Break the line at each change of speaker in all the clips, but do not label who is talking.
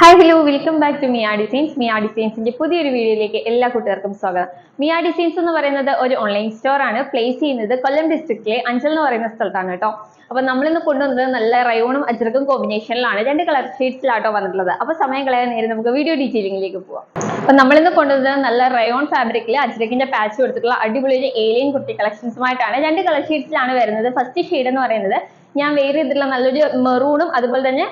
Hi hello welcome back to Miya designs Miya ഡിസൈൻസിന്റെ പുതിയൊരു വീഡിയോയിലേക്ക് എല്ലാ കൂട്ടുകാർക്കും സ്വാഗതം. മിയ ഡിസൈൻസ് എന്ന് പറയുന്നത് ഒരു ഓൺലൈൻ സ്റ്റോർ ആണ്. പ്ലേസ് ചെയ്യുന്നത് കൊല്ലം ഡിസ്ട്രിക്റ്റിലെ അഞ്ചൽ എന്ന് പറയുന്ന സ്ഥലത്താണ് കേട്ടോ. അപ്പൊ നമ്മളിന്ന് കൊണ്ടുവന്നത് നല്ല റയോണും അജ്രക്കും കോമ്പിനേഷനിലാണ് രണ്ട് കളർ ഷീറ്റ്സിലാട്ടോ വന്നിട്ടുള്ളത്. അപ്പൊ സമയം കളയാൻ നേരം നമുക്ക് വീഡിയോ ഡീറ്റെയിലിംഗിലേക്ക് പോവാം. അപ്പൊ നമ്മളിന്ന് കൊണ്ടുവന്നത് നല്ല റയോൺ ഫാബ്രിക്കിൽ അജ്രക്കിന്റെ പാച്ച് കൊടുത്തിട്ടുള്ള അടിപൊളി ഒരു ഏലിയൻ കുട്ടി കളക്ഷൻസുമായിട്ടാണ് രണ്ട് കളർ ഷീറ്റ്സിലാണ് വരുന്നത്. ഫസ്റ്റ് ഷെയ്ഡ് എന്ന് പറയുന്നത് ഞാൻ വേറെ ചെയ്തിട്ടുള്ള നല്ലൊരു മെറൂണും അതുപോലെ തന്നെ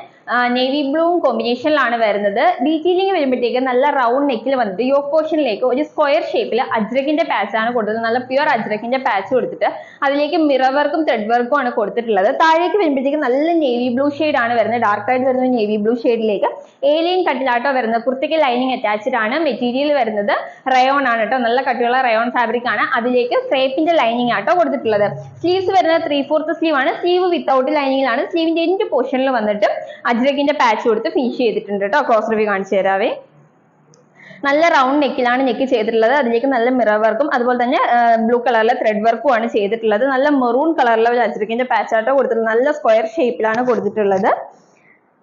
നേവി ബ്ലൂവും കോമ്പിനേഷനിലാണ് വരുന്നത്. ഡീറ്റെയിലിംഗ് വരുമ്പോഴത്തേക്ക് നല്ല റൗണ്ട് നെക്കിൽ വന്നിട്ട് യോക്ക് പോർഷനിലേക്ക് ഒരു സ്ക്വയർ ഷേപ്പിൽ അജ്രക്കിന്റെ പാച്ചാണ് കൊടുത്തത് നല്ല പ്യുവർ അജ്രക്കിന്റെ പാച്ച് കൊടുത്തിട്ട് അതിലേക്ക് മിറർ വർക്കും ത്രെഡ് വർക്കും ആണ് കൊടുത്തിട്ടുള്ളത്. താഴേക്ക് വരുമ്പോഴത്തേക്ക് നല്ല നേവി ബ്ലൂ ഷെയ്ഡ് ആണ് വരുന്നത്. ഡാർക്ക് ആയിട്ട് വരുന്ന നേവി ബ്ലൂ ഷെയ്ഡിലേക്ക് ഏലിയൻ കട്ടിലാട്ടോ വരുന്നത്. കുർത്തിക്ക് ലൈനിങ് അറ്റാച്ച്ഡ് ആണ്. മെറ്റീരിയൽ വരുന്നത് റയോൺ ആണ് കേട്ടോ നല്ല കട്ടിയുള്ള റയോൺ ഫാബ്രിക് ആണ്. അതിലേക്ക് ക്രേപ്പിന്റെ ലൈനിങ് ആട്ടോ കൊടുത്തിട്ടുള്ളത്. സ്ലീവ്സ് വരുന്നത് ത്രീ ഫോർത്ത് സ്ലീവ് ആണ്. സ്ലീവ് വിത്തൗട്ട് ലൈനിങ്ങിലാണ് സ്ലീവിന്റെ എൻഡ് പോർഷനിൽ വന്നിട്ട് അജ്രക്കിന്റെ പാച്ച് കൊടുത്ത് ഫിനിഷ് ചെയ്തിട്ടുണ്ട് കേട്ടോ. ക്ലോസ് റിവ്യൂ കാണിച്ചു തരാവേ. നല്ല റൗണ്ട് നെക്കിലാണ് നെക്ക് ചെയ്തിട്ടുള്ളത്. അതിലേക്ക് നല്ല മിറർ വർക്കും അതുപോലെ തന്നെ ബ്ലൂ കളറിലെ ത്രെഡ് വർക്കും ആണ് ചെയ്തിട്ടുള്ളത്. നല്ല മെറൂൺ കളറിലെ ഒരു അജ്രക്കിന്റെ പാച്ച് ആട്ടോ കൊടുത്തിട്ടുള്ളത്. നല്ല സ്ക്വയർ ഷേപ്പിലാണ് കൊടുത്തിട്ടുള്ളത്.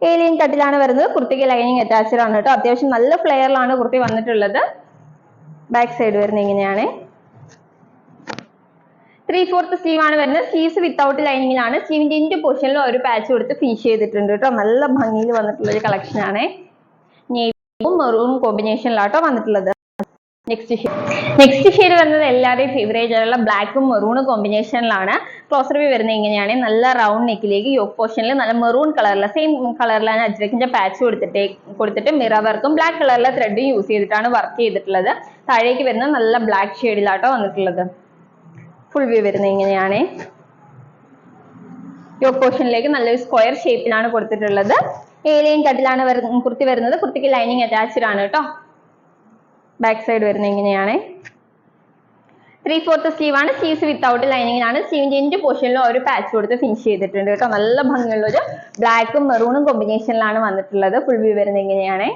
ഏലിയൻ കട്ടിലാണ് വരുന്നത്. കുർത്തിക്ക് ലൈനിങ് അറ്റാച്ച്ഡ് ആണ് കേട്ടോ. അത്യാവശ്യം നല്ല ഫ്ലെയറിലാണ് കുർത്തി വന്നിട്ടുള്ളത്. ബാക്ക് സൈഡ് വരുന്നത് ഇങ്ങനെയാണ്. ത്രീ ഫോർത്ത് സ്ലീവ് ആണ് വരുന്നത്. സ്ലീവ്സ് വിത്തൗട്ട് ലൈനിങ്ങിലാണ് സ്ലീവിന്റെ ഇൻഡ് പോർഷനിൽ ഒരു പാച്ച് കൊടുത്ത് ഫിനിഷ് ചെയ്തിട്ടുണ്ട് കേട്ടോ. നല്ല ഭംഗിയിൽ വന്നിട്ടുള്ള ഒരു കളക്ഷൻ ആണ്. നേവിയും മെറൂണും കോമ്പിനേഷനിലാട്ടോ വന്നിട്ടുള്ളത്. നെക്സ്റ്റ് നെക്സ്റ്റ് ഷെയ്ഡ് വരുന്നത് എല്ലാവരുടെയും ഫേവറേറ്റ് ആയിട്ടുള്ള ബ്ലാക്കും മെറൂൺ കോമ്പിനേഷനിലാണ് ക്ലോസർ വ്യൂ വരുന്നത് ഇങ്ങനെയാണ്. നല്ല റൗണ്ട് നെക്കിലേക്ക് യോക്ക് പോർഷനിൽ നല്ല മെറൂൺ കളറിലെ സെയിം കളറിലാണ് അജ്രക്കിന്റെ പാച്ച് കൊടുത്തിട്ട് കൊടുത്തിട്ട് മിറ വർക്കും ബ്ലാക്ക് കളറിലെ ത്രെഡും യൂസ് ചെയ്തിട്ടാണ് വർക്ക് ചെയ്തിട്ടുള്ളത്. താഴേക്ക് വരുന്നത് നല്ല ബ്ലാക്ക് ഷെയ്ഡിലാട്ടോ വന്നിട്ടുള്ളത്. ഫുൾ വ്യൂ വരുന്നത് ഇങ്ങനെയാണ്. യോക്ക് പോർഷനിലേക്ക് നല്ലൊരു സ്ക്വയർ ഷേപ്പിലാണ് കൊടുത്തിട്ടുള്ളത്. ഏലിയൻ കട്ടിലാണ് കുർത്തി വരുന്നത്. കുർത്തിക്ക് ലൈനിങ് അറ്റാച്ച്ഡ് ആണ് കേട്ടോ. ബാക്ക് സൈഡ് വരുന്നത് ഇങ്ങനെയാണ്. ത്രീ ഫോർത്ത് സ്ലീവ് ആണ്. സ്ലീവ്സ് വിത്തൗട്ട് ലൈനിങ്ങിലാണ് സ്ലീവിന്റെ എന്റെ പോർഷനിലും ഒരു പാച്ച് കൊടുത്ത് ഫിനിഷ് ചെയ്തിട്ടുണ്ട് കേട്ടോ. നല്ല ഭംഗിയുള്ള ഒരു ബ്ലാക്കും മെറൂണും കോമ്പിനേഷനിലാണ് വന്നിട്ടുള്ളത്. ഫുൾ വ്യൂ വരുന്നത് ഇങ്ങനെയാണ്.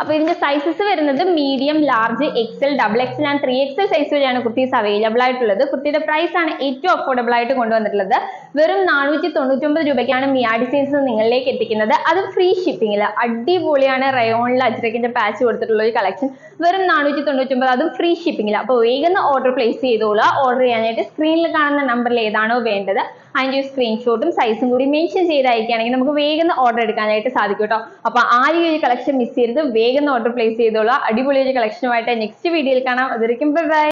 അപ്പൊ ഇതിന്റെ സൈസസ് വരുന്നത് medium large XL double XL and three XL size വരെയാണ് കുർത്തീസ് അവൈലബിൾ ആയിട്ടുള്ളത്. കുർത്തിയുടെ പ്രൈസ് ആണ് ഏറ്റവും അഫോർഡബിൾ ആയിട്ട് കൊണ്ടുവന്നിട്ടുള്ളത്. വെറും നാനൂറ്റി തൊണ്ണൂറ്റൊമ്പത് രൂപയ്ക്കാണ് മിയാ ഡിസൈൻസ് നിങ്ങളിലേക്ക് എത്തിക്കുന്നത്. അത് ഫ്രീ ഷിപ്പിംഗിൽ അടിപൊളിയാണ് റയോണിൽ അജ്രക്കിന്റെ പാച്ച് കൊടുത്തിട്ടുള്ള ഒരു കളക്ഷൻ വെറും നാനൂറ്റി തൊണ്ണൂറ്റൊമ്പത് അതും ഫ്രീ ഷിപ്പിംഗിൽ അപ്പോൾ വേഗം ഓർഡർ പ്ലേസ് ചെയ്തോളൂ ഓർഡർ ചെയ്യാനായിട്ട് സ്ക്രീനിൽ കാണുന്ന നമ്പറിൽ ഏതാണോ വേണ്ടത്. അതിന്റെ ഒരു സ്ക്രീൻഷോട്ടും സൈസും കൂടി മെൻഷൻ ചെയ്ത് അയക്കുകയാണെങ്കിൽ നമുക്ക് വേഗം ഓർഡർ എടുക്കാനായിട്ട് സാധിക്കും കേട്ടോ. അപ്പൊ ആരും ഈ കളക്ഷൻ മിസ് ചെയ്യരുത്. വേഗം ഓർഡർ പ്ലേസ് ചെയ്തോളൂ. അടിപൊളി ഒരു കളക്ഷനുമായിട്ട് നെക്സ്റ്റ് വീഡിയോയിൽ കാണാം. അതൊരിക്കും ബൈ